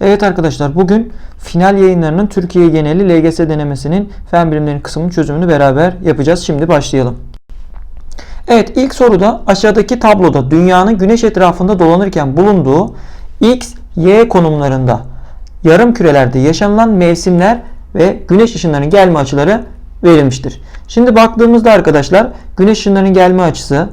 Evet arkadaşlar bugün final yayınlarının Türkiye geneli LGS denemesinin fen bilimlerinin kısmının çözümünü beraber yapacağız. Şimdi başlayalım. Evet ilk soruda aşağıdaki tabloda dünyanın güneş etrafında dolanırken bulunduğu X, Y konumlarında yarım kürelerde yaşanılan mevsimler ve güneş ışınlarının gelme açıları verilmiştir. Şimdi baktığımızda arkadaşlar güneş ışınlarının gelme açısı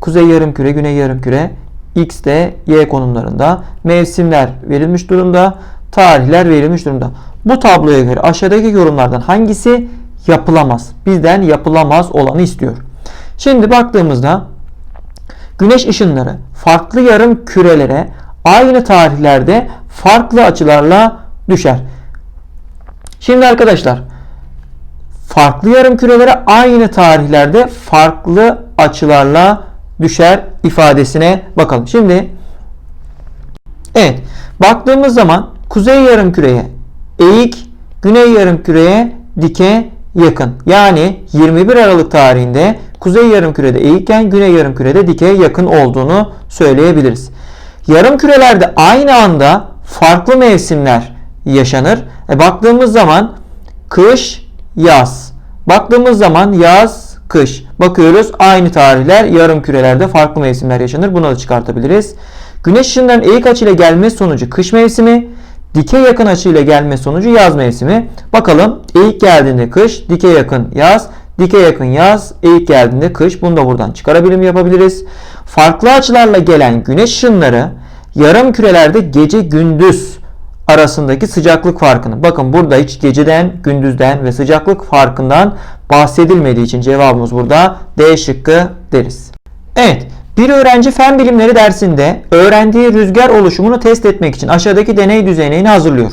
kuzey yarım küre, güney yarım küre, X'de Y konumlarında mevsimler verilmiş durumda, tarihler verilmiş durumda. Bu tabloya göre aşağıdaki yorumlardan hangisi yapılamaz? Bizden yapılamaz olanı istiyor. Şimdi baktığımızda güneş ışınları farklı yarım kürelere aynı tarihlerde farklı açılarla düşer. Şimdi arkadaşlar farklı yarım kürelere aynı tarihlerde farklı açılarla düşer ifadesine bakalım. Şimdi evet baktığımız zaman kuzey yarım küreye eğik, güney yarım küreye dike yakın. Yani 21 Aralık tarihinde kuzey yarım kürede eğikken güney yarım kürede dike yakın olduğunu söyleyebiliriz. Yarım kürelerde aynı anda farklı mevsimler yaşanır. E baktığımız zaman kış, yaz. Baktığımız zaman yaz, kış. Bakıyoruz aynı tarihler yarım kürelerde farklı mevsimler yaşanır. Bunu da çıkartabiliriz. Güneş ışınlarının eğik açıyla gelme sonucu kış mevsimi. Dike yakın açıyla gelme sonucu yaz mevsimi. Bakalım eğik geldiğinde kış, dike yakın yaz, dike yakın yaz, eğik geldiğinde kış. Bunu da buradan çıkarabilirim yapabiliriz. Farklı açılarla gelen güneş ışınları yarım kürelerde gece gündüz arasındaki sıcaklık farkını. Bakın burada hiç geceden, gündüzden ve sıcaklık farkından bahsedilmediği için cevabımız burada D şıkkı deriz. Evet, bir öğrenci fen bilimleri dersinde öğrendiği rüzgar oluşumunu test etmek için aşağıdaki deney düzenini hazırlıyor.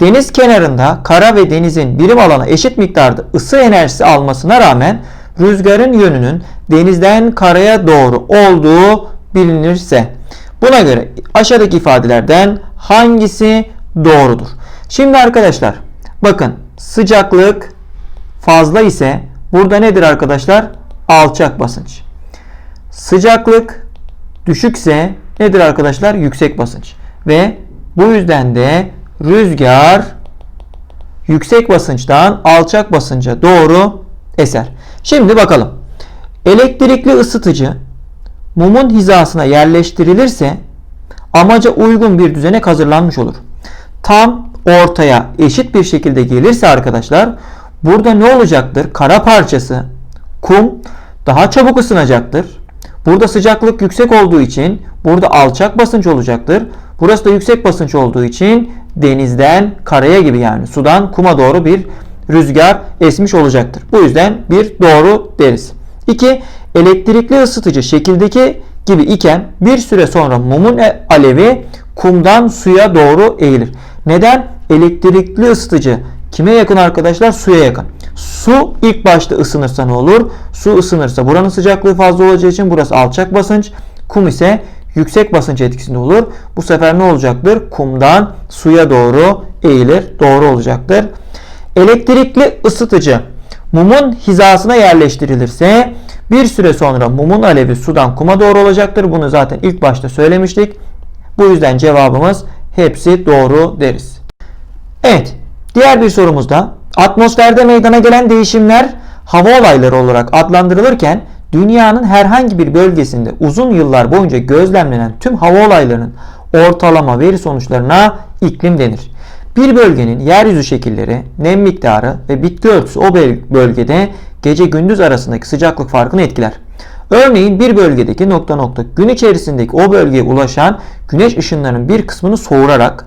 Deniz kenarında kara ve denizin birim alana eşit miktarda ısı enerjisi almasına rağmen rüzgarın yönünün denizden karaya doğru olduğu bilinirse buna göre aşağıdaki ifadelerden hangisi doğrudur? Şimdi arkadaşlar bakın sıcaklık fazla ise burada nedir arkadaşlar? Alçak basınç. Sıcaklık düşükse nedir arkadaşlar? Yüksek basınç. Ve bu yüzden de rüzgar yüksek basınçtan alçak basınca doğru eser. Şimdi bakalım. Elektrikli ısıtıcı mumun hizasına yerleştirilirse amaca uygun bir düzenek hazırlanmış olur. Tam ortaya eşit bir şekilde gelirse arkadaşlar burada ne olacaktır? Kara parçası kum daha çabuk ısınacaktır. Burada sıcaklık yüksek olduğu için burada alçak basınç olacaktır. Burası da yüksek basınç olduğu için denizden karaya gibi yani sudan kuma doğru bir rüzgar esmiş olacaktır. Bu yüzden bir doğru deriz. 2. Elektrikli ısıtıcı şekildeki gibi iken bir süre sonra mumun e- alevi kumdan suya doğru eğilir. Neden? Elektrikli ısıtıcı kime yakın arkadaşlar? Suya yakın. Su ilk başta ısınırsa ne olur? Su ısınırsa buranın sıcaklığı fazla olacağı için burası alçak basınç. Kum ise yüksek basınç etkisinde olur. Bu sefer ne olacaktır? Kumdan suya doğru eğilir. Doğru olacaktır. Elektrikli ısıtıcı mumun hizasına yerleştirilirse bir süre sonra mumun alevi sudan kuma doğru olacaktır. Bunu zaten ilk başta söylemiştik. Bu yüzden cevabımız hepsi doğru deriz. Evet, diğer bir sorumuzda atmosferde meydana gelen değişimler hava olayları olarak adlandırılırken dünyanın herhangi bir bölgesinde uzun yıllar boyunca gözlemlenen tüm hava olaylarının ortalama veri sonuçlarına iklim denir. Bir bölgenin yeryüzü şekilleri, nem miktarı ve bitki örtüsü o bölgede gece gündüz arasındaki sıcaklık farkını etkiler. Örneğin bir bölgedeki nokta nokta gün içerisindeki o bölgeye ulaşan güneş ışınlarının bir kısmını soğurarak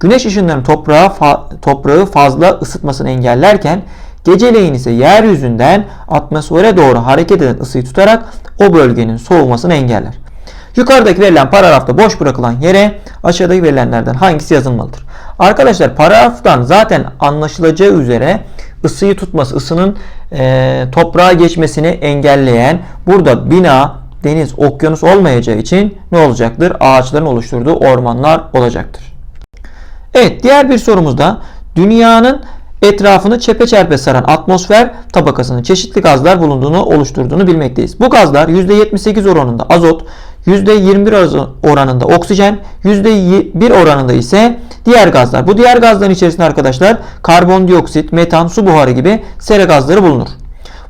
güneş ışınlarının toprağı, fa- toprağı fazla ısıtmasını engellerken geceleyin ise yeryüzünden atmosfere doğru hareket eden ısıyı tutarak o bölgenin soğumasını engeller. Yukarıdaki verilen paragrafta boş bırakılan yere aşağıdaki verilenlerden hangisi yazılmalıdır? Arkadaşlar paragraftan zaten anlaşılacağı üzere ısıyı tutması, ısının e, toprağa geçmesini engelleyen burada bina, deniz, okyanus olmayacağı için ne olacaktır? Ağaçların oluşturduğu ormanlar olacaktır. Evet diğer bir sorumuzda dünyanın etrafını çepeçerpe saran atmosfer tabakasının çeşitli gazlar bulunduğunu oluşturduğunu bilmekteyiz. Bu gazlar %78 oranında azot, %21 oranında oksijen, %1 oranında ise diğer gazlar. Bu diğer gazların içerisinde arkadaşlar karbondioksit, metan, su buharı gibi sera gazları bulunur.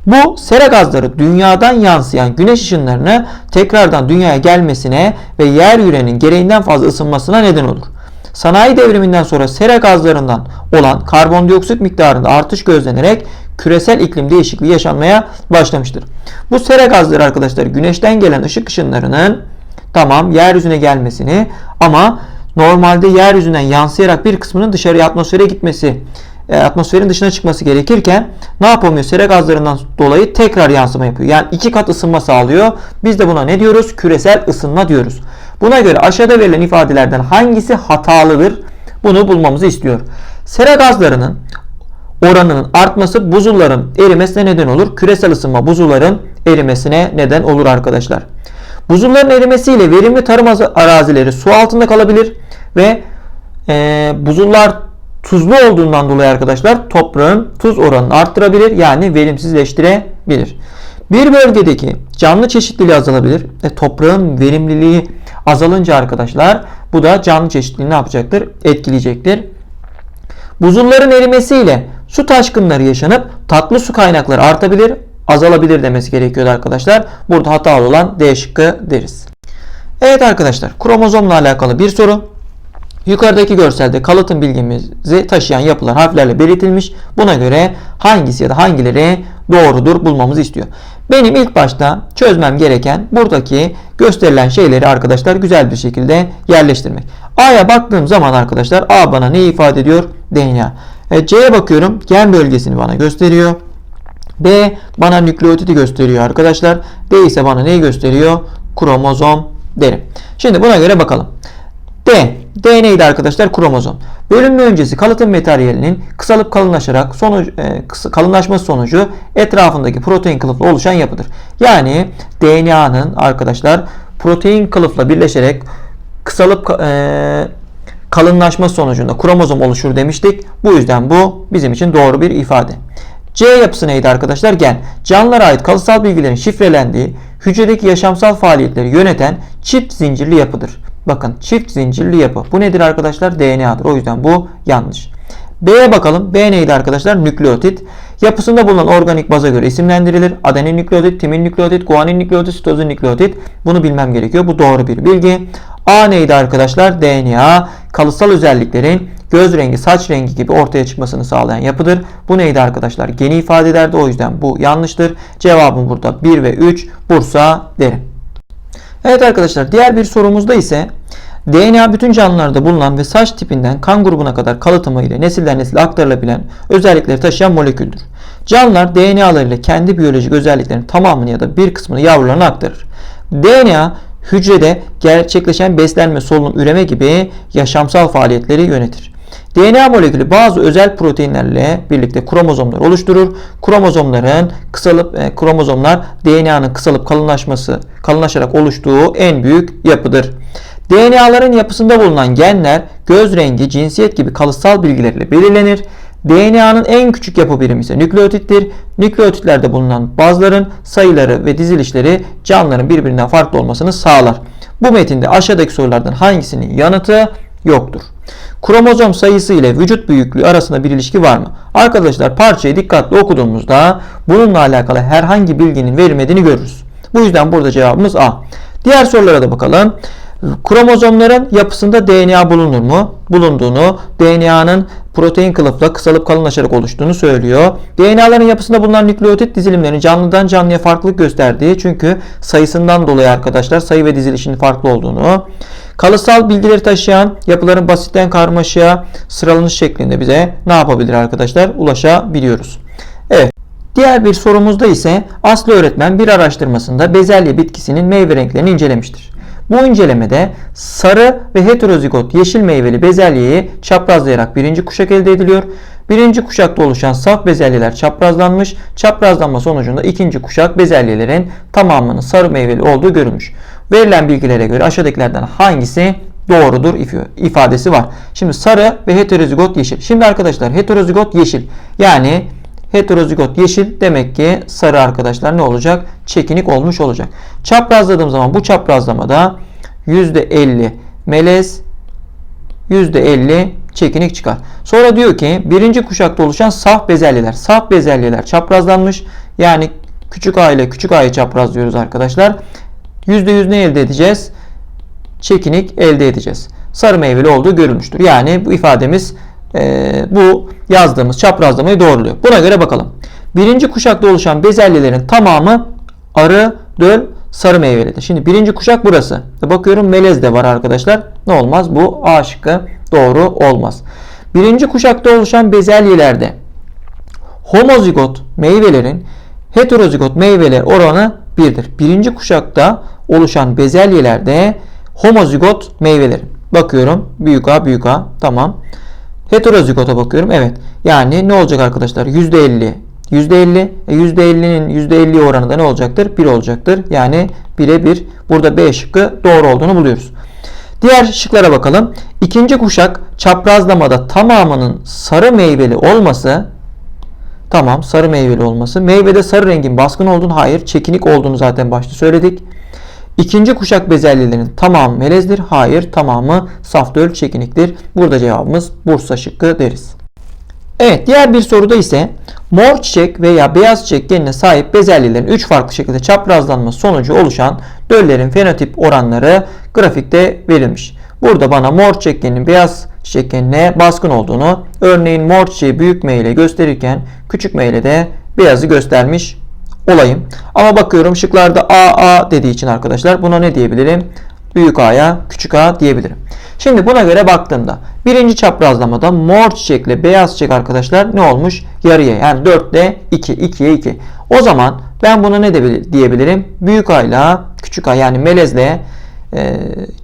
Bu sera gazları dünyadan yansıyan güneş ışınlarını tekrardan dünyaya gelmesine ve yer yürenin gereğinden fazla ısınmasına neden olur. Sanayi devriminden sonra sera gazlarından olan karbondioksit miktarında artış gözlenerek küresel iklim değişikliği yaşanmaya başlamıştır. Bu sera gazları arkadaşlar güneşten gelen ışık ışınlarının tamam yeryüzüne gelmesini ama normalde yeryüzünden yansıyarak bir kısmının dışarıya atmosfere gitmesi e, atmosferin dışına çıkması gerekirken ne yapamıyor? Sera gazlarından dolayı tekrar yansıma yapıyor. Yani iki kat ısınma sağlıyor. Biz de buna ne diyoruz? Küresel ısınma diyoruz. Buna göre aşağıda verilen ifadelerden hangisi hatalıdır? Bunu bulmamızı istiyor. Sera gazlarının oranının artması buzulların erimesine neden olur. Küresel ısınma buzulların erimesine neden olur arkadaşlar. Buzulların erimesiyle verimli tarım arazileri su altında kalabilir ve e, buzullar tuzlu olduğundan dolayı arkadaşlar toprağın tuz oranını arttırabilir yani verimsizleştirebilir. Bir bölgedeki canlı çeşitliliği azalabilir. E, toprağın verimliliği azalınca arkadaşlar bu da canlı çeşitliliğini ne yapacaktır? Etkileyecektir. Buzulların erimesiyle su taşkınları yaşanıp tatlı su kaynakları artabilir, azalabilir demesi gerekiyordu arkadaşlar. Burada hatalı olan D şıkkı deriz. Evet arkadaşlar kromozomla alakalı bir soru. Yukarıdaki görselde kalıtım bilgimizi taşıyan yapılar harflerle belirtilmiş. Buna göre hangisi ya da hangileri doğrudur bulmamızı istiyor. Benim ilk başta çözmem gereken buradaki gösterilen şeyleri arkadaşlar güzel bir şekilde yerleştirmek. A'ya baktığım zaman arkadaşlar A bana ne ifade ediyor? DNA. E, C'ye bakıyorum gen bölgesini bana gösteriyor. B bana nükleotidi gösteriyor arkadaşlar. D ise bana neyi gösteriyor? Kromozom derim. Şimdi buna göre bakalım. D. D arkadaşlar? Kromozom. Bölünme öncesi kalıtım materyalinin kısalıp kalınlaşarak sonuç, e, kalınlaşması sonucu etrafındaki protein kılıfla oluşan yapıdır. Yani DNA'nın arkadaşlar protein kılıfla birleşerek kısalıp e, kalınlaşma sonucunda kromozom oluşur demiştik. Bu yüzden bu bizim için doğru bir ifade. C yapısı neydi arkadaşlar? Gen. Canlılara ait kalıtsal bilgilerin şifrelendiği, hücredeki yaşamsal faaliyetleri yöneten çift zincirli yapıdır. Bakın çift zincirli yapı. Bu nedir arkadaşlar? DNA'dır. O yüzden bu yanlış. B'ye bakalım. B neydi arkadaşlar? Nükleotit. Yapısında bulunan organik baza göre isimlendirilir. Adenin nükleotit, timin nükleotit, guanin nükleotit, sitozin nükleotit. Bunu bilmem gerekiyor. Bu doğru bir bilgi. A neydi arkadaşlar? DNA. Kalıtsal özelliklerin göz rengi, saç rengi gibi ortaya çıkmasını sağlayan yapıdır. Bu neydi arkadaşlar? Geni ifade ederdi. O yüzden bu yanlıştır. Cevabım burada 1 ve 3 Bursa derim. Evet arkadaşlar diğer bir sorumuzda ise DNA bütün canlılarda bulunan ve saç tipinden kan grubuna kadar kalıtımı ile nesilden nesile aktarılabilen özellikleri taşıyan moleküldür. Canlılar DNA'larıyla kendi biyolojik özelliklerinin tamamını ya da bir kısmını yavrularına aktarır. DNA hücrede gerçekleşen beslenme, solunum, üreme gibi yaşamsal faaliyetleri yönetir. DNA molekülü bazı özel proteinlerle birlikte kromozomlar oluşturur. Kromozomların kısalıp e, kromozomlar DNA'nın kısalıp kalınlaşması, kalınlaşarak oluştuğu en büyük yapıdır. DNA'ların yapısında bulunan genler göz rengi, cinsiyet gibi kalıtsal bilgilerle belirlenir. DNA'nın en küçük yapı birimi ise nükleotittir. Nükleotitlerde bulunan bazların sayıları ve dizilişleri canlıların birbirinden farklı olmasını sağlar. Bu metinde aşağıdaki sorulardan hangisinin yanıtı yoktur? Kromozom sayısı ile vücut büyüklüğü arasında bir ilişki var mı? Arkadaşlar parçayı dikkatli okuduğumuzda bununla alakalı herhangi bilginin verilmediğini görürüz. Bu yüzden burada cevabımız A. Diğer sorulara da bakalım. Kromozomların yapısında DNA bulunur mu? Bulunduğunu, DNA'nın protein kılıfla kısalıp kalınlaşarak oluştuğunu söylüyor. DNA'ların yapısında bulunan nükleotit dizilimlerinin canlıdan canlıya farklılık gösterdiği çünkü sayısından dolayı arkadaşlar sayı ve dizilişinin farklı olduğunu. Kalıtsal bilgileri taşıyan yapıların basitten karmaşaya sıralanış şeklinde bize ne yapabilir arkadaşlar? Ulaşabiliyoruz. Evet. Diğer bir sorumuzda ise Aslı öğretmen bir araştırmasında bezelye bitkisinin meyve renklerini incelemiştir. Bu incelemede sarı ve heterozigot yeşil meyveli bezelyeyi çaprazlayarak birinci kuşak elde ediliyor. Birinci kuşakta oluşan saf bezelyeler çaprazlanmış. Çaprazlanma sonucunda ikinci kuşak bezelyelerin tamamının sarı meyveli olduğu görülmüş. Verilen bilgilere göre aşağıdakilerden hangisi doğrudur ifadesi var. Şimdi sarı ve heterozigot yeşil. Şimdi arkadaşlar heterozigot yeşil. Yani heterozigot yeşil demek ki sarı arkadaşlar ne olacak? Çekinik olmuş olacak. Çaprazladığım zaman bu çaprazlamada %50 melez %50 çekinik çıkar. Sonra diyor ki birinci kuşakta oluşan saf bezelyeler. Saf bezelyeler çaprazlanmış. Yani küçük a ile küçük a'yı çaprazlıyoruz arkadaşlar. %100 ne elde edeceğiz? Çekinik elde edeceğiz. Sarı meyveli olduğu görülmüştür. Yani bu ifademiz e, bu yazdığımız çaprazlamayı doğruluyor. Buna göre bakalım. Birinci kuşakta oluşan bezelyelerin tamamı arı, döl, sarı meyvelidir. Şimdi birinci kuşak burası. Bakıyorum melez de var arkadaşlar. Ne olmaz? Bu A şıkkı doğru olmaz. Birinci kuşakta oluşan bezelyelerde homozigot meyvelerin heterozigot meyveler oranı 1'dir. Birinci kuşakta oluşan bezelyelerde homozigot meyvelerin. Bakıyorum büyük A büyük A tamam. Heterozigota bakıyorum. Evet. Yani ne olacak arkadaşlar? %50 %50. E %50'nin %50 oranı da ne olacaktır? 1 olacaktır. Yani 1'e 1. Burada B şıkkı doğru olduğunu buluyoruz. Diğer şıklara bakalım. İkinci kuşak çaprazlamada tamamının sarı meyveli olması Tamam sarı meyveli olması. Meyvede sarı rengin baskın olduğunu hayır. Çekinik olduğunu zaten başta söyledik. İkinci kuşak bezelyelerin tamamı melezdir. Hayır tamamı saf döl çekiniktir. Burada cevabımız Bursa şıkkı deriz. Evet diğer bir soruda ise mor çiçek veya beyaz çiçek genine sahip bezelyelerin 3 farklı şekilde çaprazlanması sonucu oluşan döllerin fenotip oranları grafikte verilmiş. Burada bana mor çiçek geninin beyaz çiçek genine baskın olduğunu örneğin mor çiçeği büyük M ile gösterirken küçük M ile de beyazı göstermiş olayım. Ama bakıyorum şıklarda A A dediği için arkadaşlar buna ne diyebilirim? Büyük A'ya küçük A diyebilirim. Şimdi buna göre baktığımda birinci çaprazlamada mor çiçekle beyaz çiçek arkadaşlar ne olmuş? Yarıya yani 4'te 2, 2'ye 2. O zaman ben buna ne diyebilirim? Büyük A ile küçük A yani melezle e,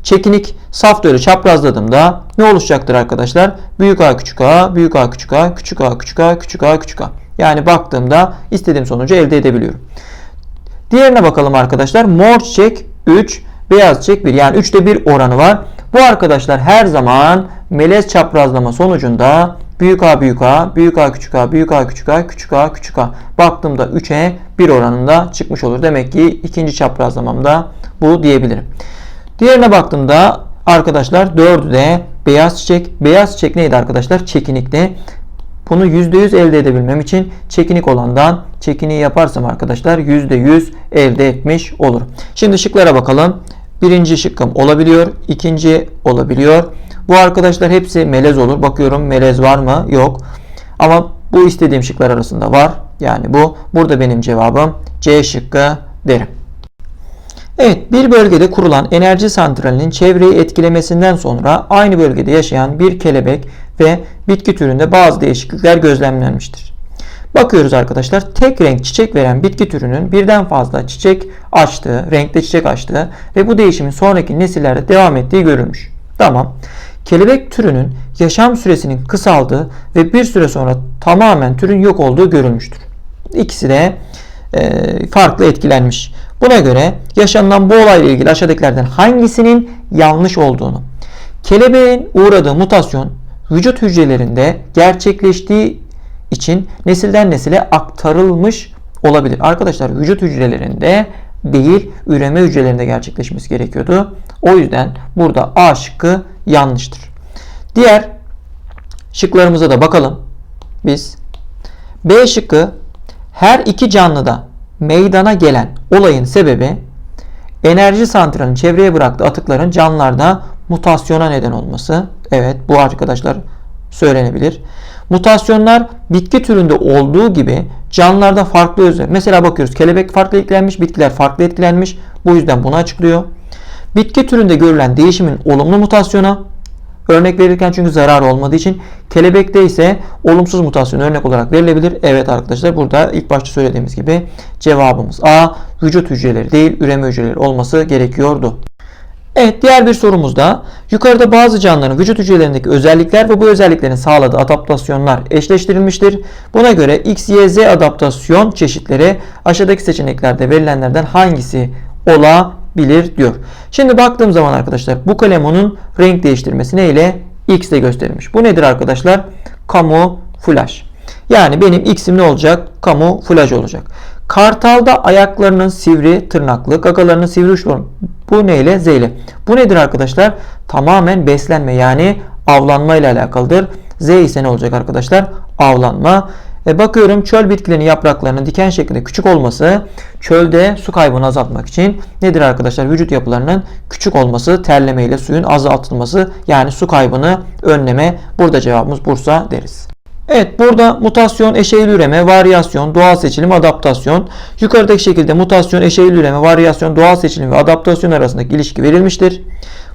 çekinik saf dölü çaprazladığımda ne oluşacaktır arkadaşlar? Büyük A küçük A, büyük A küçük A, küçük A küçük A, küçük A küçük A. Yani baktığımda istediğim sonucu elde edebiliyorum. Diğerine bakalım arkadaşlar. Mor çiçek 3, beyaz çiçek 1. Yani 3'te 1 oranı var. Bu arkadaşlar her zaman melez çaprazlama sonucunda büyük A büyük A, büyük A küçük A, büyük A küçük A, küçük A küçük A. Baktığımda 3'e 1 oranında çıkmış olur. Demek ki ikinci çaprazlamamda bu diyebilirim. Diğerine baktığımda arkadaşlar 4'ü de beyaz çiçek. Beyaz çiçek neydi arkadaşlar? Çekinikte. Bunu %100 elde edebilmem için çekinik olandan çekiniği yaparsam arkadaşlar %100 elde etmiş olurum. Şimdi şıklara bakalım. Birinci şıkkım olabiliyor. ikinci olabiliyor. Bu arkadaşlar hepsi melez olur. Bakıyorum melez var mı? Yok. Ama bu istediğim şıklar arasında var. Yani bu. Burada benim cevabım C şıkkı derim. Evet, bir bölgede kurulan enerji santralinin çevreyi etkilemesinden sonra aynı bölgede yaşayan bir kelebek ve bitki türünde bazı değişiklikler gözlemlenmiştir. Bakıyoruz arkadaşlar tek renk çiçek veren bitki türünün birden fazla çiçek açtığı, renkte çiçek açtığı ve bu değişimin sonraki nesillerde devam ettiği görülmüş. Tamam. Kelebek türünün yaşam süresinin kısaldığı ve bir süre sonra tamamen türün yok olduğu görülmüştür. İkisi de e, farklı etkilenmiş. Buna göre yaşanılan bu olayla ilgili aşağıdakilerden hangisinin yanlış olduğunu, kelebeğin uğradığı mutasyon vücut hücrelerinde gerçekleştiği için nesilden nesile aktarılmış olabilir. Arkadaşlar vücut hücrelerinde değil üreme hücrelerinde gerçekleşmesi gerekiyordu. O yüzden burada A şıkkı yanlıştır. Diğer şıklarımıza da bakalım. Biz B şıkkı her iki canlıda meydana gelen olayın sebebi enerji santralinin çevreye bıraktığı atıkların canlılarda mutasyona neden olması. Evet bu arkadaşlar söylenebilir. Mutasyonlar bitki türünde olduğu gibi canlılarda farklı özellik. Mesela bakıyoruz kelebek farklı etkilenmiş, bitkiler farklı etkilenmiş. Bu yüzden bunu açıklıyor. Bitki türünde görülen değişimin olumlu mutasyona, Örnek verirken çünkü zarar olmadığı için kelebekte ise olumsuz mutasyon örnek olarak verilebilir. Evet arkadaşlar burada ilk başta söylediğimiz gibi cevabımız A. Vücut hücreleri değil üreme hücreleri olması gerekiyordu. Evet diğer bir sorumuzda yukarıda bazı canlıların vücut hücrelerindeki özellikler ve bu özelliklerin sağladığı adaptasyonlar eşleştirilmiştir. Buna göre X, Y, Z adaptasyon çeşitleri aşağıdaki seçeneklerde verilenlerden hangisi olabilir diyor. Şimdi baktığım zaman arkadaşlar bu kalemonun renk değiştirmesi neyle? X ile gösterilmiş. Bu nedir arkadaşlar? Kamuflaj. Yani benim X'im ne olacak? Kamuflaj olacak. Kartalda ayaklarının sivri tırnaklı, gagalarının sivri uçlu. Bu neyle? Z ile. Bu nedir arkadaşlar? Tamamen beslenme yani avlanma ile alakalıdır. Z ise ne olacak arkadaşlar? Avlanma. E bakıyorum çöl bitkilerinin yapraklarının diken şeklinde küçük olması çölde su kaybını azaltmak için nedir arkadaşlar? Vücut yapılarının küçük olması, terleme ile suyun azaltılması yani su kaybını önleme. Burada cevabımız Bursa deriz. Evet burada mutasyon, eşeğil üreme, varyasyon, doğal seçilim, adaptasyon. Yukarıdaki şekilde mutasyon, eşeğil üreme, varyasyon, doğal seçilim ve adaptasyon arasındaki ilişki verilmiştir.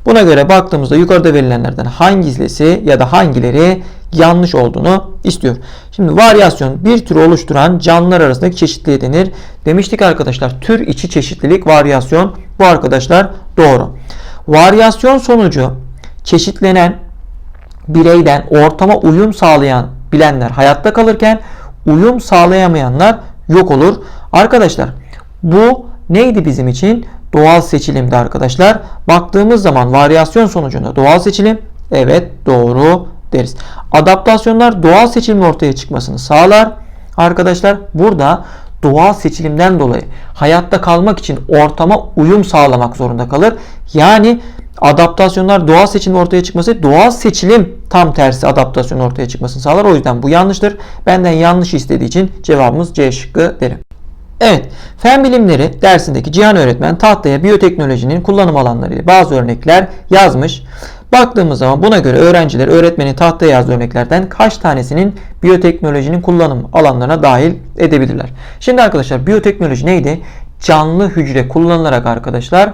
Buna göre baktığımızda yukarıda verilenlerden hangisi ya da hangileri yanlış olduğunu istiyor. Şimdi varyasyon bir tür oluşturan canlılar arasındaki çeşitliliğe denir. Demiştik arkadaşlar tür içi çeşitlilik varyasyon. Bu arkadaşlar doğru. Varyasyon sonucu çeşitlenen bireyden ortama uyum sağlayan bilenler hayatta kalırken uyum sağlayamayanlar yok olur. Arkadaşlar bu neydi bizim için? Doğal seçilimdi arkadaşlar. Baktığımız zaman varyasyon sonucunda doğal seçilim evet doğru deriz. Adaptasyonlar doğal seçilimin ortaya çıkmasını sağlar. Arkadaşlar burada doğal seçilimden dolayı hayatta kalmak için ortama uyum sağlamak zorunda kalır. Yani adaptasyonlar doğal seçilim ortaya çıkması doğal seçilim tam tersi adaptasyon ortaya çıkmasını sağlar. O yüzden bu yanlıştır. Benden yanlış istediği için cevabımız C şıkkı derim. Evet, fen bilimleri dersindeki Cihan öğretmen tahtaya biyoteknolojinin kullanım alanları ile bazı örnekler yazmış. Baktığımız zaman buna göre öğrenciler öğretmenin tahtaya yazdığı örneklerden kaç tanesinin biyoteknolojinin kullanım alanlarına dahil edebilirler? Şimdi arkadaşlar biyoteknoloji neydi? Canlı hücre kullanılarak arkadaşlar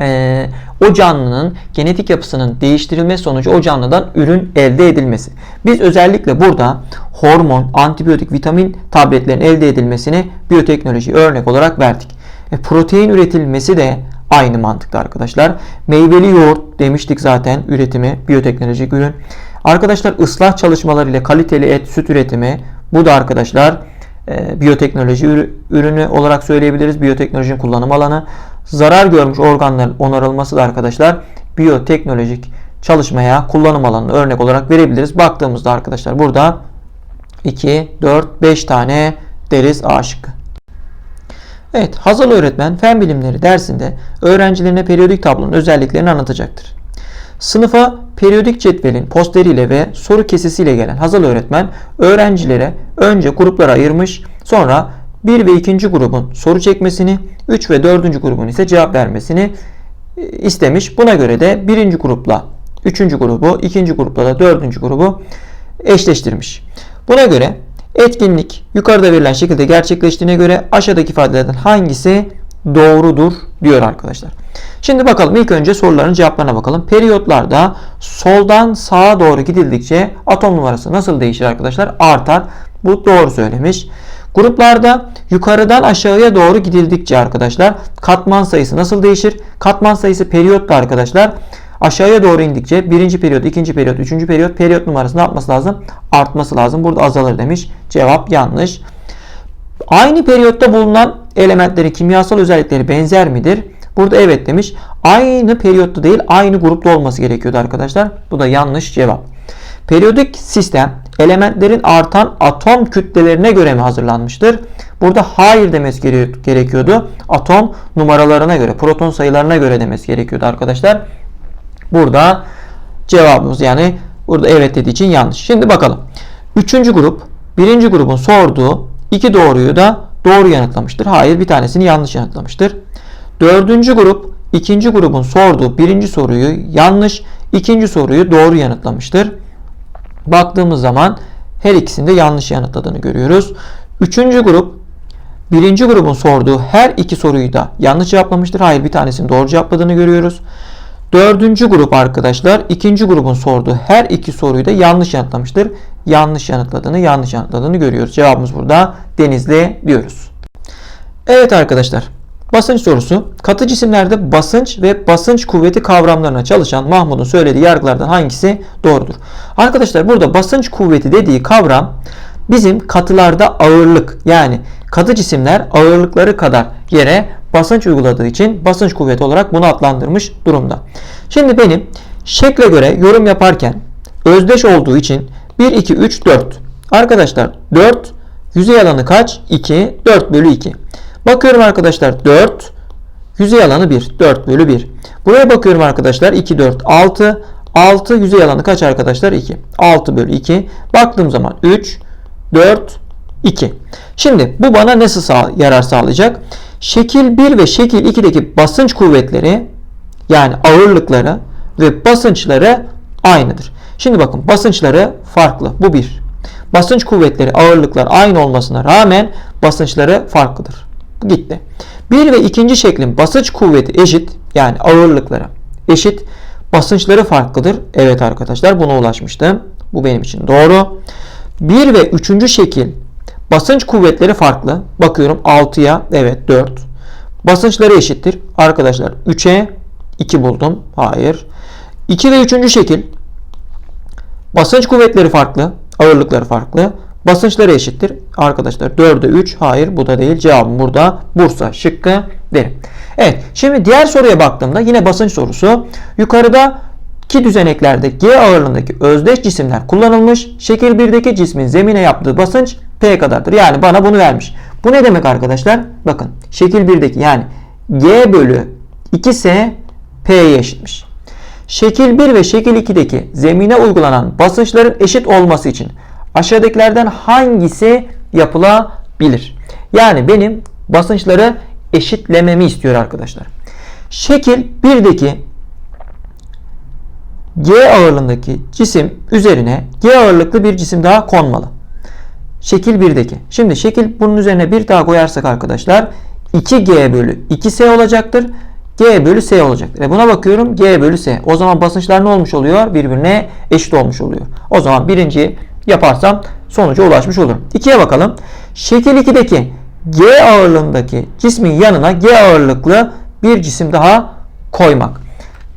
e, o canlının genetik yapısının değiştirilmesi sonucu o canlıdan ürün elde edilmesi. Biz özellikle burada hormon, antibiyotik, vitamin tabletlerin elde edilmesini biyoteknoloji örnek olarak verdik. E, protein üretilmesi de aynı mantıkta arkadaşlar. Meyveli yoğurt demiştik zaten üretimi biyoteknolojik ürün. Arkadaşlar ıslah çalışmaları ile kaliteli et, süt üretimi bu da arkadaşlar e, biyoteknoloji ürünü olarak söyleyebiliriz. Biyoteknolojinin kullanım alanı. Zarar görmüş organların onarılması da arkadaşlar biyoteknolojik çalışmaya kullanım alanını örnek olarak verebiliriz. Baktığımızda arkadaşlar burada 2, 4, 5 tane deriz A şıkkı. Evet, Hazal öğretmen fen bilimleri dersinde öğrencilerine periyodik tablonun özelliklerini anlatacaktır. Sınıfa periyodik cetvelin posteriyle ve soru kesisiyle gelen Hazal öğretmen öğrencilere önce gruplara ayırmış, sonra 1 ve 2. grubun soru çekmesini, 3 ve 4. grubun ise cevap vermesini e, istemiş. Buna göre de 1. grupla 3. grubu, 2. grupla da 4. grubu eşleştirmiş. Buna göre etkinlik yukarıda verilen şekilde gerçekleştiğine göre aşağıdaki ifadelerden hangisi doğrudur diyor arkadaşlar. Şimdi bakalım ilk önce soruların cevaplarına bakalım. Periyotlarda soldan sağa doğru gidildikçe atom numarası nasıl değişir arkadaşlar? Artar. Bu doğru söylemiş. Gruplarda yukarıdan aşağıya doğru gidildikçe arkadaşlar katman sayısı nasıl değişir? Katman sayısı periyotta arkadaşlar. Aşağıya doğru indikçe birinci periyot, ikinci periyot, üçüncü periyot periyot numarası ne yapması lazım? Artması lazım. Burada azalır demiş. Cevap yanlış. Aynı periyotta bulunan elementlerin kimyasal özellikleri benzer midir? Burada evet demiş. Aynı periyotta değil aynı grupta olması gerekiyordu arkadaşlar. Bu da yanlış cevap. Periyodik sistem elementlerin artan atom kütlelerine göre mi hazırlanmıştır? Burada hayır demesi gerekiyordu. Atom numaralarına göre, proton sayılarına göre demesi gerekiyordu arkadaşlar. Burada cevabımız yani burada evet dediği için yanlış. Şimdi bakalım. Üçüncü grup, birinci grubun sorduğu iki doğruyu da doğru yanıtlamıştır. Hayır bir tanesini yanlış yanıtlamıştır. Dördüncü grup, ikinci grubun sorduğu birinci soruyu yanlış, ikinci soruyu doğru yanıtlamıştır. Baktığımız zaman her ikisinde yanlış yanıtladığını görüyoruz. Üçüncü grup birinci grubun sorduğu her iki soruyu da yanlış cevaplamıştır. Hayır bir tanesini doğru cevapladığını görüyoruz. Dördüncü grup arkadaşlar ikinci grubun sorduğu her iki soruyu da yanlış yanıtlamıştır. Yanlış yanıtladığını, yanlış yanıtladığını görüyoruz. Cevabımız burada Denizli diyoruz. Evet arkadaşlar. Basınç sorusu. Katı cisimlerde basınç ve basınç kuvveti kavramlarına çalışan Mahmut'un söylediği yargılardan hangisi doğrudur? Arkadaşlar burada basınç kuvveti dediği kavram bizim katılarda ağırlık yani katı cisimler ağırlıkları kadar yere basınç uyguladığı için basınç kuvveti olarak bunu adlandırmış durumda. Şimdi benim şekle göre yorum yaparken özdeş olduğu için 1, 2, 3, 4. Arkadaşlar 4 yüzey alanı kaç? 2, 4 bölü 2. Bakıyorum arkadaşlar 4 yüzey alanı 1, 4 bölü 1. Buraya bakıyorum arkadaşlar 2, 4, 6, 6 yüzey alanı kaç arkadaşlar? 2. 6 bölü 2. Baktığım zaman 3, 4, 2. Şimdi bu bana nasıl sağ, yarar sağlayacak? Şekil 1 ve şekil 2'deki basınç kuvvetleri yani ağırlıkları ve basınçları aynıdır. Şimdi bakın basınçları farklı. Bu bir. Basınç kuvvetleri, ağırlıklar aynı olmasına rağmen basınçları farklıdır. Gitti. Bir ve ikinci şeklin basınç kuvveti eşit. Yani ağırlıkları eşit. Basınçları farklıdır. Evet arkadaşlar buna ulaşmıştım. Bu benim için doğru. Bir ve üçüncü şekil basınç kuvvetleri farklı. Bakıyorum 6'ya evet 4. Basınçları eşittir. Arkadaşlar 3'e 2 buldum. Hayır. 2 ve 3. şekil basınç kuvvetleri farklı. Ağırlıkları farklı. Basınçları eşittir. Arkadaşlar 4'e 3. Hayır bu da değil. Cevabım burada Bursa şıkkı derim. Evet şimdi diğer soruya baktığımda yine basınç sorusu. Yukarıda ki düzeneklerde G ağırlığındaki özdeş cisimler kullanılmış. Şekil 1'deki cismin zemine yaptığı basınç P kadardır. Yani bana bunu vermiş. Bu ne demek arkadaşlar? Bakın şekil 1'deki yani G bölü 2S P'ye eşitmiş. Şekil 1 ve şekil 2'deki zemine uygulanan basınçların eşit olması için aşağıdakilerden hangisi yapılabilir? Yani benim basınçları eşitlememi istiyor arkadaşlar. Şekil 1'deki G ağırlığındaki cisim üzerine G ağırlıklı bir cisim daha konmalı. Şekil 1'deki. Şimdi şekil bunun üzerine bir daha koyarsak arkadaşlar 2G bölü 2S olacaktır. G bölü S olacaktır. E buna bakıyorum G bölü S. O zaman basınçlar ne olmuş oluyor? Birbirine eşit olmuş oluyor. O zaman birinciyi yaparsam sonuca ulaşmış olurum. İkiye bakalım. Şekil 2'deki G ağırlığındaki cismin yanına G ağırlıklı bir cisim daha koymak.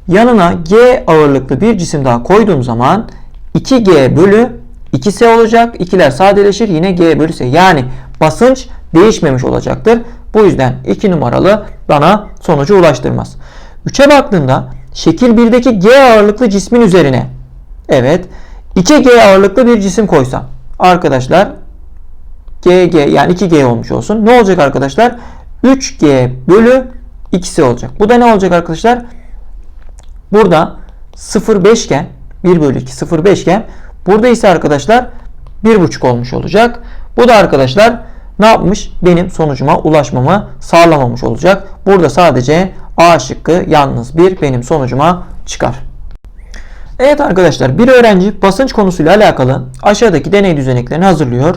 Yanına G ağırlıklı bir cisim daha koyduğum zaman 2G bölü 2S olacak. İkiler sadeleşir. Yine G bölü S. Yani basınç değişmemiş olacaktır. Bu yüzden 2 numaralı bana sonucu ulaştırmaz. 3'e baktığımda şekil 1'deki G ağırlıklı cismin üzerine evet 2G ağırlıklı bir cisim koysam arkadaşlar GG yani 2G olmuş olsun. Ne olacak arkadaşlar? 3G bölü 2S olacak. Bu da ne olacak arkadaşlar? Burada 0,5 iken 1 bölü 2 0,5 iken burada ise arkadaşlar 1,5 olmuş olacak. Bu da arkadaşlar ne yapmış? Benim sonucuma ulaşmamı sağlamamış olacak. Burada sadece A şıkkı yalnız bir benim sonucuma çıkar. Evet arkadaşlar bir öğrenci basınç konusuyla alakalı aşağıdaki deney düzeneklerini hazırlıyor.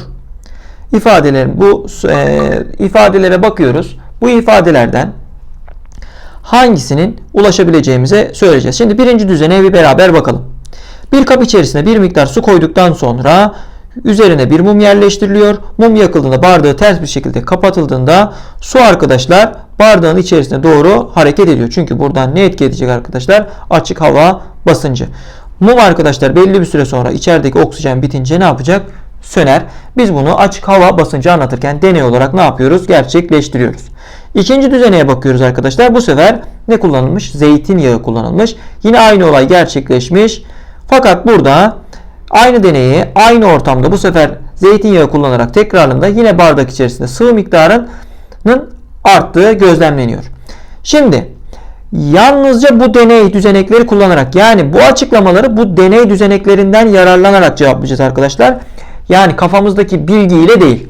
İfadelerin bu e, ifadelere bakıyoruz. Bu ifadelerden hangisinin ulaşabileceğimize söyleyeceğiz. Şimdi birinci düzeneye bir beraber bakalım. Bir kap içerisine bir miktar su koyduktan sonra üzerine bir mum yerleştiriliyor. Mum yakıldığında bardağı ters bir şekilde kapatıldığında su arkadaşlar bardağın içerisine doğru hareket ediyor. Çünkü buradan ne etki edecek arkadaşlar? Açık hava basıncı. Mum arkadaşlar belli bir süre sonra içerideki oksijen bitince ne yapacak? Söner. Biz bunu açık hava basıncı anlatırken deney olarak ne yapıyoruz? Gerçekleştiriyoruz. İkinci düzeneye bakıyoruz arkadaşlar. Bu sefer ne kullanılmış? Zeytinyağı kullanılmış. Yine aynı olay gerçekleşmiş. Fakat burada aynı deneyi aynı ortamda bu sefer zeytinyağı kullanarak tekrarında yine bardak içerisinde sıvı miktarının arttığı gözlemleniyor. Şimdi yalnızca bu deney düzenekleri kullanarak yani bu açıklamaları bu deney düzeneklerinden yararlanarak cevaplayacağız arkadaşlar. Yani kafamızdaki bilgiyle değil.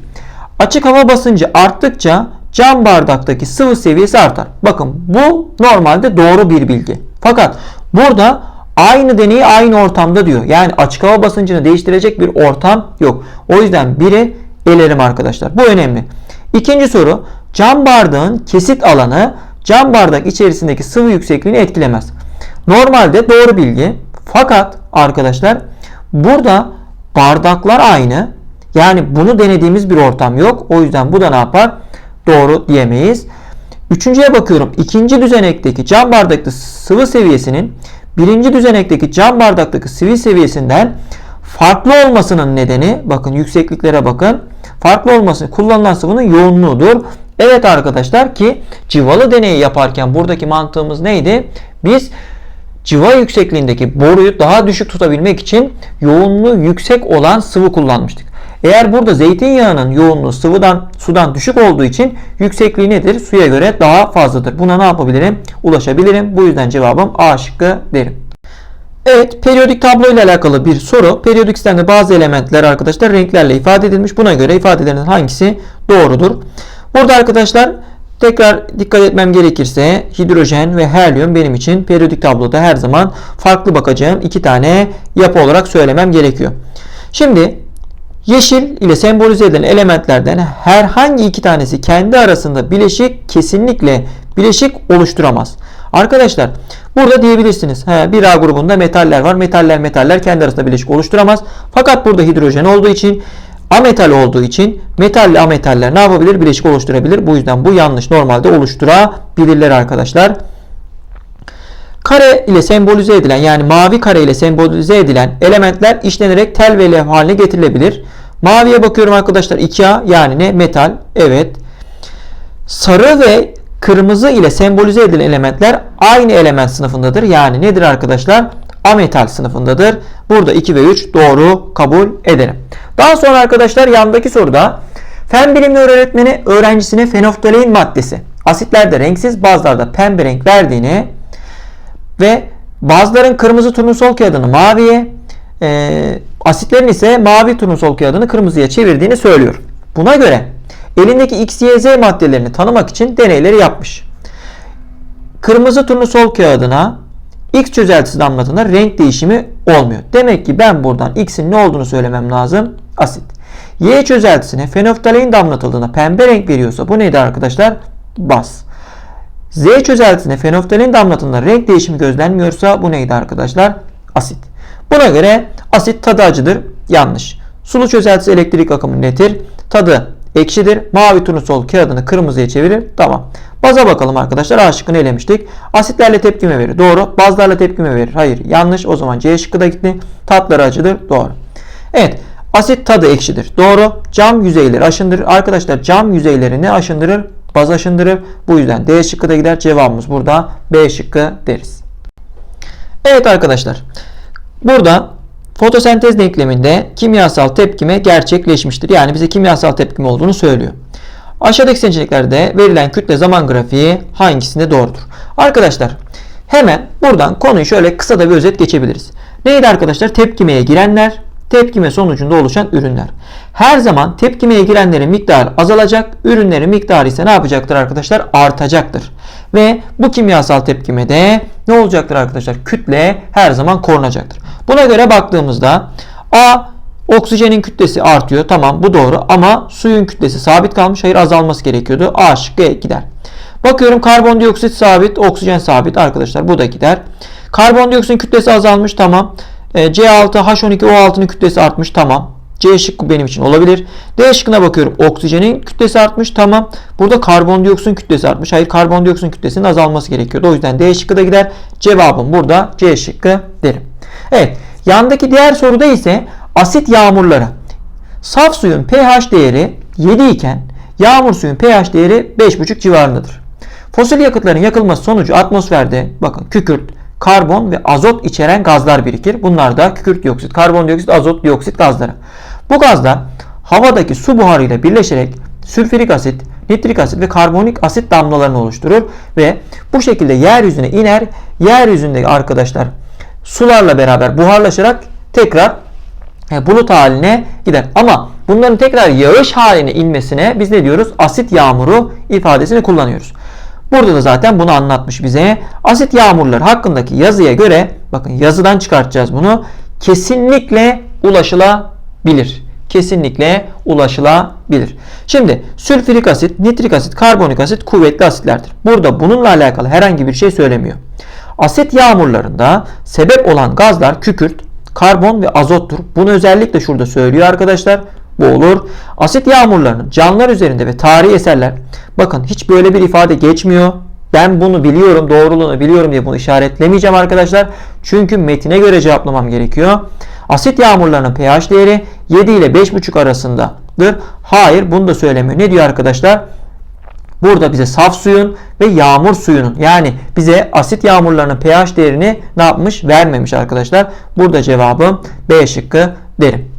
Açık hava basıncı arttıkça cam bardaktaki sıvı seviyesi artar. Bakın bu normalde doğru bir bilgi. Fakat burada aynı deneyi aynı ortamda diyor. Yani açık hava basıncını değiştirecek bir ortam yok. O yüzden biri elerim arkadaşlar. Bu önemli. İkinci soru cam bardağın kesit alanı cam bardak içerisindeki sıvı yüksekliğini etkilemez. Normalde doğru bilgi. Fakat arkadaşlar burada bardaklar aynı. Yani bunu denediğimiz bir ortam yok. O yüzden bu da ne yapar? Doğru diyemeyiz. Üçüncüye bakıyorum. İkinci düzenekteki cam bardaklı sıvı seviyesinin birinci düzenekteki cam bardaktaki sıvı seviyesinden farklı olmasının nedeni bakın yüksekliklere bakın. Farklı olması kullanılan sıvının yoğunluğudur. Evet arkadaşlar ki civalı deneyi yaparken buradaki mantığımız neydi? Biz civa yüksekliğindeki boruyu daha düşük tutabilmek için yoğunluğu yüksek olan sıvı kullanmıştık. Eğer burada zeytinyağının yoğunluğu sıvıdan sudan düşük olduğu için yüksekliği nedir? Suya göre daha fazladır. Buna ne yapabilirim? Ulaşabilirim. Bu yüzden cevabım A şıkkı derim. Evet, periyodik tablo ile alakalı bir soru. Periyodik sistemde bazı elementler arkadaşlar renklerle ifade edilmiş. Buna göre ifadelerin hangisi doğrudur? Burada arkadaşlar tekrar dikkat etmem gerekirse hidrojen ve helyum benim için periyodik tabloda her zaman farklı bakacağım iki tane yapı olarak söylemem gerekiyor. Şimdi yeşil ile sembolize edilen elementlerden herhangi iki tanesi kendi arasında bileşik kesinlikle bileşik oluşturamaz. Arkadaşlar burada diyebilirsiniz. He, bir A grubunda metaller var. Metaller metaller kendi arasında bileşik oluşturamaz. Fakat burada hidrojen olduğu için ametal olduğu için metalle ametaller ne yapabilir? Bileşik oluşturabilir. Bu yüzden bu yanlış. Normalde oluşturabilirler arkadaşlar. Kare ile sembolize edilen yani mavi kare ile sembolize edilen elementler işlenerek tel ve levha haline getirilebilir. Maviye bakıyorum arkadaşlar 2A yani ne? Metal. Evet. Sarı ve kırmızı ile sembolize edilen elementler aynı element sınıfındadır. Yani nedir arkadaşlar? Ametal sınıfındadır. Burada 2 ve 3 doğru kabul ederim. Daha sonra arkadaşlar yandaki soruda fen bilimleri öğretmeni öğrencisine fenoftalein maddesi asitlerde renksiz bazılarda pembe renk verdiğini ve bazıların kırmızı turnusol kağıdını maviye e, asitlerin ise mavi turnusol kağıdını kırmızıya çevirdiğini söylüyor. Buna göre elindeki X, Y, Z maddelerini tanımak için deneyleri yapmış. Kırmızı turnusol kağıdına X çözeltisi damlatında renk değişimi olmuyor. Demek ki ben buradan X'in ne olduğunu söylemem lazım. Asit. Y çözeltisine fenoftalein damlatıldığında pembe renk veriyorsa bu neydi arkadaşlar? Baz. Z çözeltisine fenoftalein damlatıldığında renk değişimi gözlenmiyorsa bu neydi arkadaşlar? Asit. Buna göre asit tadı acıdır. Yanlış. Sulu çözeltisi elektrik akımı netir? Tadı ekşidir. Mavi turnusol kağıdını kırmızıya çevirir. Tamam. Baza bakalım arkadaşlar. A şıkkını elemiştik. Asitlerle tepkime verir. Doğru. Bazlarla tepkime verir. Hayır. Yanlış. O zaman C şıkkı da gitti. Tatları acıdır. Doğru. Evet. Asit tadı ekşidir. Doğru. Cam yüzeyleri aşındırır. Arkadaşlar cam yüzeyleri ne aşındırır? Baz aşındırır. Bu yüzden D şıkkı da gider. Cevabımız burada B şıkkı deriz. Evet arkadaşlar. Burada fotosentez denkleminde kimyasal tepkime gerçekleşmiştir. Yani bize kimyasal tepkime olduğunu söylüyor. Aşağıdaki seçeneklerde verilen kütle zaman grafiği hangisinde doğrudur? Arkadaşlar hemen buradan konuyu şöyle kısa da bir özet geçebiliriz. Neydi arkadaşlar? Tepkimeye girenler, tepkime sonucunda oluşan ürünler. Her zaman tepkimeye girenlerin miktarı azalacak, ürünlerin miktarı ise ne yapacaktır arkadaşlar? Artacaktır. Ve bu kimyasal tepkimede ne olacaktır arkadaşlar? Kütle her zaman korunacaktır. Buna göre baktığımızda A oksijenin kütlesi artıyor. Tamam bu doğru ama suyun kütlesi sabit kalmış. Hayır azalması gerekiyordu. A şıkkı gider. Bakıyorum karbondioksit sabit, oksijen sabit arkadaşlar. Bu da gider. Karbondioksitin kütlesi azalmış. Tamam. C6, H12O6'nın kütlesi artmış. Tamam. C şıkkı benim için olabilir. D şıkkına bakıyorum. Oksijenin kütlesi artmış. Tamam. Burada karbondioksitin kütlesi artmış. Hayır karbondioksitin kütlesinin azalması gerekiyordu. O yüzden D şıkkı da gider. Cevabım burada C şıkkı derim. Evet. Yandaki diğer soruda ise asit yağmurları. Saf suyun pH değeri 7 iken yağmur suyun pH değeri 5,5 civarındadır. Fosil yakıtların yakılması sonucu atmosferde bakın kükürt, karbon ve azot içeren gazlar birikir. Bunlar da kükürt dioksit, karbondioksit, azot dioksit gazları. Bu gazlar havadaki su buharıyla birleşerek sülfürik asit, nitrik asit ve karbonik asit damlalarını oluşturur ve bu şekilde yeryüzüne iner. Yeryüzünde arkadaşlar sularla beraber buharlaşarak tekrar e, bulut haline gider. Ama bunların tekrar yağış haline inmesine biz ne diyoruz? Asit yağmuru ifadesini kullanıyoruz. Burada da zaten bunu anlatmış bize. Asit yağmurları hakkındaki yazıya göre bakın yazıdan çıkartacağız bunu. Kesinlikle ulaşılabilir. Kesinlikle ulaşılabilir. Şimdi sülfürik asit, nitrik asit, karbonik asit kuvvetli asitlerdir. Burada bununla alakalı herhangi bir şey söylemiyor. Asit yağmurlarında sebep olan gazlar kükürt, karbon ve azottur. Bunu özellikle şurada söylüyor arkadaşlar. Bu olur. Asit yağmurlarının canlılar üzerinde ve tarihi eserler. Bakın hiç böyle bir ifade geçmiyor. Ben bunu biliyorum, doğruluğunu biliyorum diye bunu işaretlemeyeceğim arkadaşlar. Çünkü metine göre cevaplamam gerekiyor. Asit yağmurlarının pH değeri 7 ile 5,5 arasındadır. Hayır bunu da söylemiyor. Ne diyor arkadaşlar? Burada bize saf suyun ve yağmur suyunun yani bize asit yağmurlarının pH değerini ne yapmış? Vermemiş arkadaşlar. Burada cevabım B şıkkı derim.